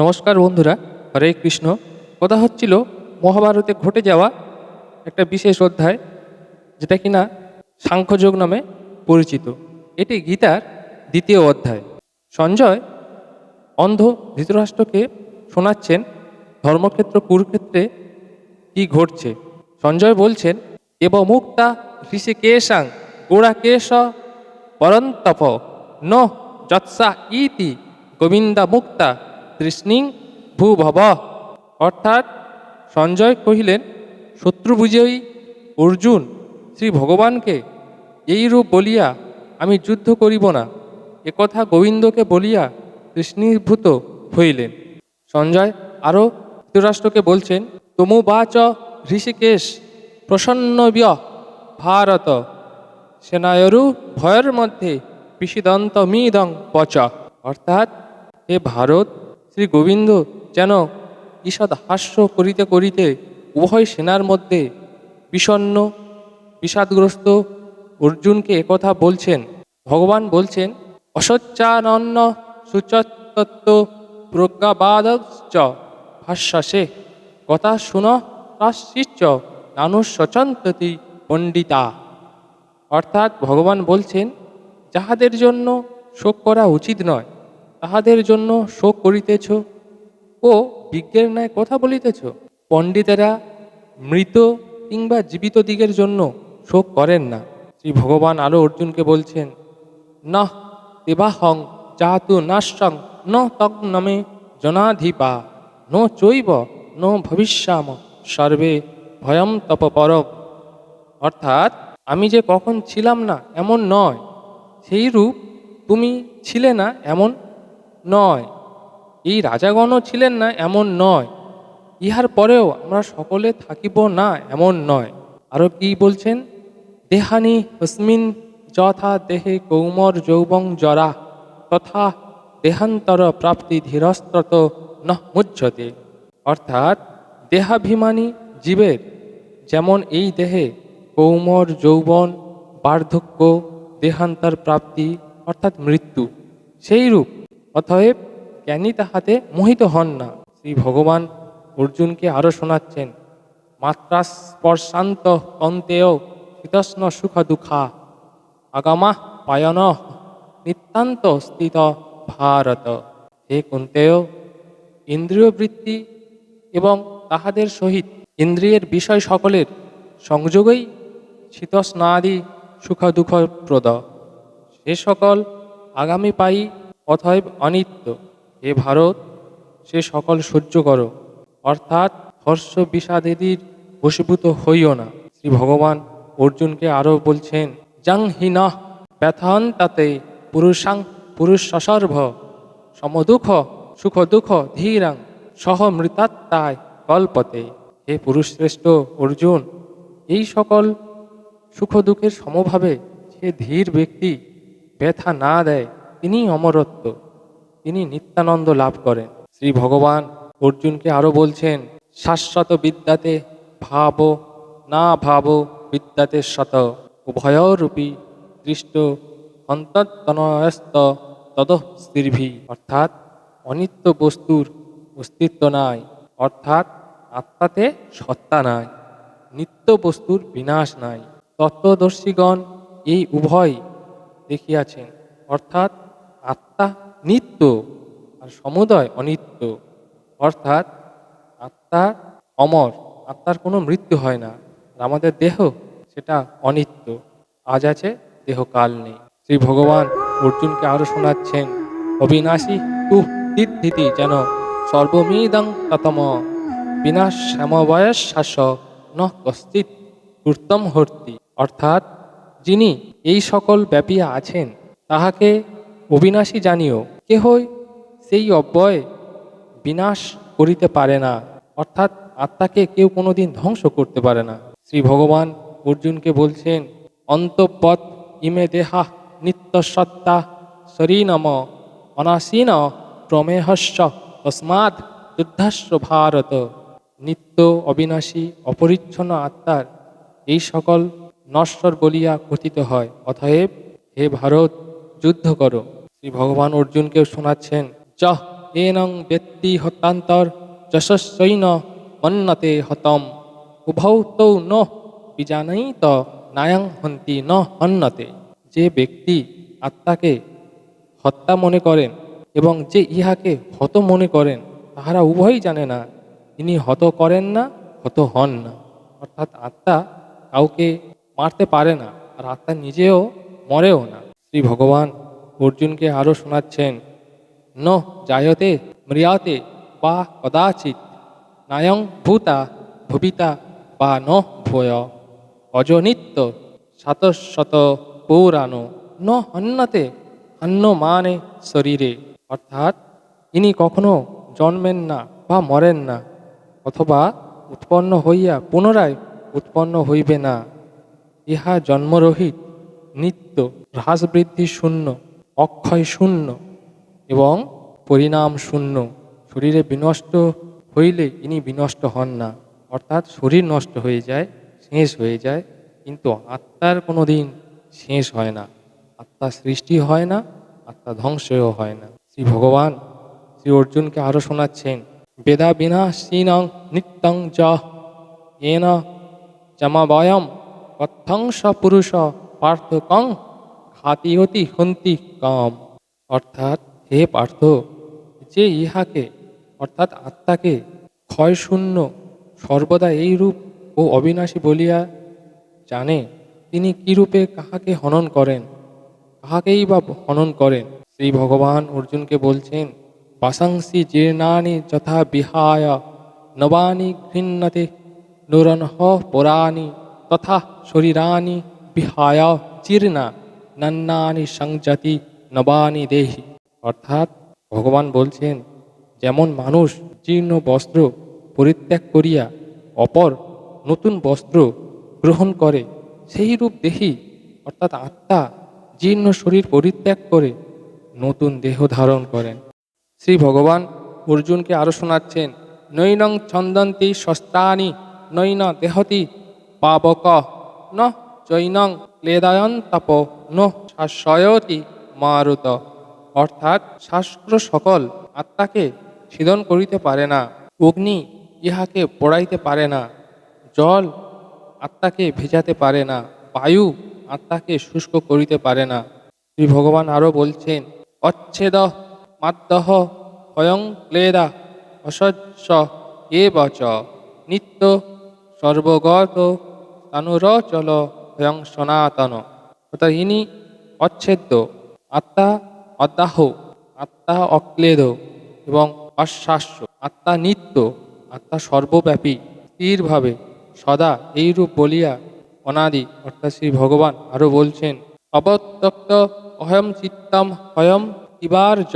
নমস্কার বন্ধুরা, হরে কৃষ্ণ। কথা হচ্ছিল মহাভারতে ঘটে যাওয়া একটা বিশেষ অধ্যায়, যেটা কিনা সাংখ্যযোগ নামে পরিচিত। এটি গীতার দ্বিতীয় অধ্যায়। সঞ্জয় অন্ধ ধৃতরাষ্ট্রকে শোনাচ্ছেন, ধর্মক্ষেত্র, কুরুক্ষেত্রে কি ঘটছে? সঞ্জয় বলছেন, এব মুক্তা ঋষিকেশাং গোড়াকেশ পরন্তপ, ন যৎসা ইতি গোবিন্দা মুক্তা তৃষ্ণিং ভূভব। অর্থাৎ সঞ্জয় কহিলেন, শত্রু বিজয়ী অর্জুন শ্রী ভগবানকে এই রূপ বলিয়া আমি যুদ্ধ করিব না। একথা গোবিন্দকে বলিয়া তৃষ্ণীভূত হইলেন। সঞ্জয় আরও ধৃতরাষ্ট্রকে বলছেন, তমু বাচ ঋষিকেশ প্রসন্নব্য ভারত। সেনায়রু ভয়ের মধ্যে পিসিদন্ত মিদং পচ। অর্থাৎ হে ভারত শ্রী গোবিন্দ যেন ঈষৎ হাস্য করিতে করিতে উভয় সেনার মধ্যে বিষণ্ন বিষাদগ্রস্ত অর্জুনকে একথা বলছেন। ভগবান বলছেন অসচ্চানন্য সুচত্তত্ব প্রজ্ঞাবাদশ্চ ভাষ্যসে, কথা শুন কাশ্চিচ্চ নানু সচন্ততি পণ্ডিতা। অর্থাৎ ভগবান বলছেন, যাহাদের জন্য শোক করা উচিত নয় তাহাদের জন্য শোক করিতেছ ও বিজ্ঞের ন্যায় কথা বলিতেছ? পণ্ডিতেরা মৃত কিংবা জীবিত দিগের জন্য শোক করেন না। শ্রী ভগবান আরও অর্জুনকে বলছেন ন দেবাহং যাতু নাশং ন তং নমে জনাধিপা, ন চৈব ন ভবিষ্যাম, সর্বে ভয়ম তপপর অর্থাৎ, আমি যে কখন ছিলাম না এমন নয়, সেই রূপ তুমি ছিলে না এমন নয়। এই রাজাগণও ছিলেন না এমন নয়। ইহার পরেও আমরা সকলে থাকিব না এমন নয়। আরও কি বলছেন? দেহানি হস্মিন যথা দেহে কৌমর যৌবং জরা, তথা দেহান্তর প্রাপ্তি ধীরস্ত্রত ন মুচ্যতে অর্থাৎ দেহাভিমানী জীবের যেমন এই দেহে কৌমর যৌবন, বার্ধক্য, দেহান্তর প্রাপ্তি, অর্থাৎ মৃত্যু সেই রূপ অতএব জ্ঞানী তাহাতে মোহিত হন না। শ্রী ভগবান অর্জুনকে আরও শোনাচ্ছেন মাত্রা স্পর্শান্ত অন্তেয় শীতস্ন সুখ দুঃখা আগামা পায়ন নিতান্ত স্থিত ভারত। হে কুন্তেয় ইন্দ্রিয় বৃত্তি এবং তাহাদের সহিত ইন্দ্রিয়ের বিষয় সকলের সংযোগই শীতস্নাদি সুখ দুঃখপ্রদ সে সকল আগামী পাই অথব অনিত্য। হে ভারত, সে সকল সহ্য করো। অর্থাৎ হর্ষ বিষাদেদির বশীভূত হইও না। শ্রী ভগবান অর্জুনকে আরও বলছেন যাং হিন ব্যথান্তাতে পুরুষাং পুরুষ সসর্ভ সমদুঃখ সুখ দুঃখ ধীরাং সহ মৃতাত্মায় কল্পতে। হে পুরুষ শ্রেষ্ঠ অর্জুন, এই সকল সুখ দুঃখের সমভাবে সে ধীর ব্যক্তি ব্যথা না দেয় তিনি অমরত্ব তিনি নিত্যানন্দ লাভ করেন। শ্রী ভগবান অর্জুনকে আরও বলছেন, শাশ্বত বিদ্যাতে ভাব, না ভাব বিদ্যাতে শত উভয়রূপী দৃষ্ট অন্তর্তনয়স্ত তদ স্থিরভি। অর্থাৎ অনিত্য বস্তুর অস্তিত্ব নাই। অর্থাৎ আত্মাতে সত্তা নাই। নিত্য বস্তুর বিনাশ নাই। তত্ত্বদর্শীগণ এই উভয় দেখিয়াছেন। অর্থাৎ আত্মা নিত্য আর সমুদয় অনিত্য। অর্থাৎ আত্মা অমর, আত্মার কোনো মৃত্যু হয় না। আর আমাদের দেহ সেটা অনিত্য। আজ আছে দেহ কাল নেই। শ্রী ভগবান অর্জুনকে আরও শোনাচ্ছেন, অবিনাশী তু দিদ্ধি যেন সর্বমিদং ততম। বিনাশ শ্যামবয়স শাস ন কশ্চিৎ কৃতম হর্তি অর্থাৎ যিনি এই সকল ব্যাপিয়া আছেন, তাহাকে অবিনাশী জানিও, কেহই সেই অব্যয় বিনাশ করিতে পারে না, অর্থাৎ আত্মাকে কেউ কোনোদিন ধ্বংস করতে পারে না। শ্রী ভগবান অর্জুনকে বলছেন অন্তপথ ইমে দেহা নিত্যসত্তা শরীনম অনাসীন প্রমেহস্য তস্মাৎ যুদ্ধাস্য ভারত। নিত্য অবিনাশী অপরিচ্ছন্ন আত্মার এই সকল নশ্বর বলিয়া কথিত হয়। অতএব হে ভারত, যুদ্ধ করো। শ্রী ভগবান অর্জুনকেও শোনাচ্ছেন চ এনং ব্যক্তি হতান্তর, যশস্বৈন মন্নতে হতম। উভৌ তৌ ন বিজানই ত নায়ং হন্তি ন হন্নতে যে ব্যক্তি আত্মাকে হত্যা মনে করেন এবং যে ইহাকে হত মনে করেন, তাহারা উভয়ই জানে না তিনি হত করেন না, হত হন না। অর্থাৎ আত্মা কাউকে মারতে পারে না, আর আত্মা নিজেও মরেও না। শ্রী ভগবান অর্জুনকে আরও শোনাচ্ছেন, ন জায়তে ম্রিয়াতে বা কদাচিৎ, নায়ং ভূতা, ভবিতা, বা ন ভয়, অজনিত্য শতশত পৌরাণো, ন হন্যতে অন্য মানে শরীরে। অর্থাৎ ইনি কখনো জন্মেন না বা মরেন না, অথবা উৎপন্ন হইয়া পুনরায় উৎপন্ন হইবে না। ইহা জন্মরহিত, নিত্য হ্রাস বৃদ্ধি শূন্য। অক্ষয় শূন্য এবং পরিণাম শূন্য শরীরে বিনষ্ট হইলে ইনি বিনষ্ট হন না। অর্থাৎ শরীর নষ্ট হয়ে যায়, শেষ হয়ে যায়, কিন্তু আত্মার কোনো দিন শেষ হয় না। আত্মা সৃষ্টি হয় না, আত্মা ধ্বংসও হয় না। শ্রী ভগবান শ্রী অর্জুনকে আরও শোনাচ্ছেন, বেদা বিনাশীনং নিত্যং য এন জমাবয়ম কথং স পুরুষ পার্থকং ঘাতিয়তি হন্তি কম। অর্থাৎ, হে পার্থ, যে ইহাকে, অর্থাৎ আত্মাকে ক্ষয়শূন্য, সর্বদা এই রূপ ও অবিনাশী বলিয়া জানে, তিনি কি রূপে কাহাকে হনন করেন? কাহাকেই বা হনন করেন? শ্রী ভগবান অর্জুনকে বলছেন, বাসাংসি জীর্ণানি যথা বিহায়, নবানি গৃহ্ণতে নুরনহ পুরাণি, তথা শরীরানি বিহায়, জীর্ণা। নন্নানি সংজাতি নবানি দেহি। অর্থাৎ ভগবান বলছেন, যেমন মানুষ জীর্ণ বস্ত্র পরিত্যাগ করিয়া অপর নতুন বস্ত্র গ্রহণ করে, সেই রূপ দেহি। অর্থাৎ আত্মা জীর্ণ শরীর পরিত্যাগ করে, নতুন দেহ ধারণ করেন। শ্রী ভগবান অর্জুনকে আরও শোনাচ্ছেন, নৈনং ছন্দন্তি শস্ত্রাণি, নৈন দেহতি পাবক ন জৈনং ক্লেদায়ন তপ ন শাশ্বয়তি মারুত। অর্থাৎ শাস্ত্র সকল আত্মাকে ছিদন করিতে পারে না, অগ্নি ইহাকে পোড়াইতে পারে না, জল আত্মাকে ভেজাতে পারে না, বায়ু আত্মাকে শুষ্ক করিতে পারে না। শ্রী ভগবান আরও বলছেন, অচ্ছেদ মাদ্দহ স্বয়ং ক্লেদা অসহ্য এ বচ নিত্য সর্বগত তানুরচল স্বয়ং সনাতন। অর্থাৎ ইনি অচ্ছেদ্য। আত্মা অদাহ আত্মা অক্লেদ এবং অশ্বাস্য। আত্মা নিত্য। আত্মা সর্বব্যাপী, স্থিরভাবে। সদা এইরূপ বলিয়া অনাদি, অর্থাৎ শ্রী ভগবান আরও বলছেন, অবত্যক্ত অহম চিত্তম হয়ম ইবার্য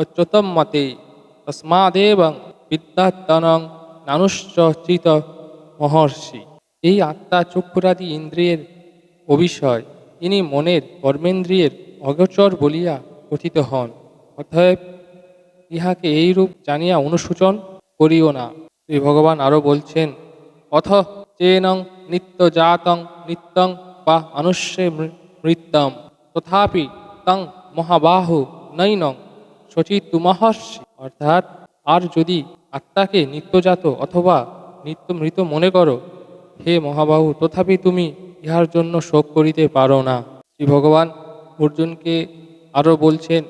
অচ্যুতম মতে। তস্মাদেবং বিদ্যাত্তনং নানুশ্চিত মহর্ষি। এই আত্মা চক্ষুরাদি ইন্দ্রিয়ের অবিষয়, ইনি মনের কর্মেন্দ্রিয়ের অগোচর বলিয়া কথিত হন। অতএব ইহাকে এইরূপ জানিয়া অনুসূচন করিও না। শ্রী ভগবান আরও বলছেন, অথ চেনং নিত্য জাতং নিত্যং বা মানুষ্যে মৃত্যম তথাপি তং মহাবাহু নৈনং শচিতুমহর্ষি। অর্থাৎ আর যদি আত্মাকে নিত্যজাত অথবা নিত্য মৃত মনে করো হে মহাবাহু, তথাপি তুমি ইহার জন্য শোক করিতে পারো না। শ্রী ভগবান অর্জুনকে আরও বলছেন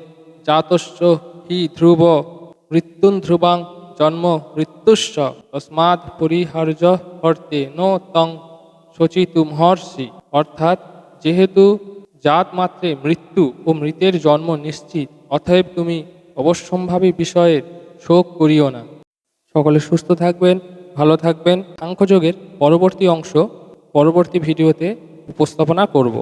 জাতস্য হি ধ্রুব, মৃত্যুন ধ্রুবাং জন্ম মৃত্যুশ্চ, তস্মাৎ পরিহার্য হর্তে ন তং শচিতু মহর্ষি। অর্থাৎ যেহেতু জাত মাত্রে মৃত্যু ও মৃতের জন্ম নিশ্চিত, অতএব তুমি অবশ্যম্ভাবী বিষয়ের শোক করিও না। সকলে সুস্থ থাকবেন। ভালো থাকবেন। সাংখ্যযোগের পরবর্তী অংশ পরবর্তী ভিডিওতে উপস্থাপনা করব।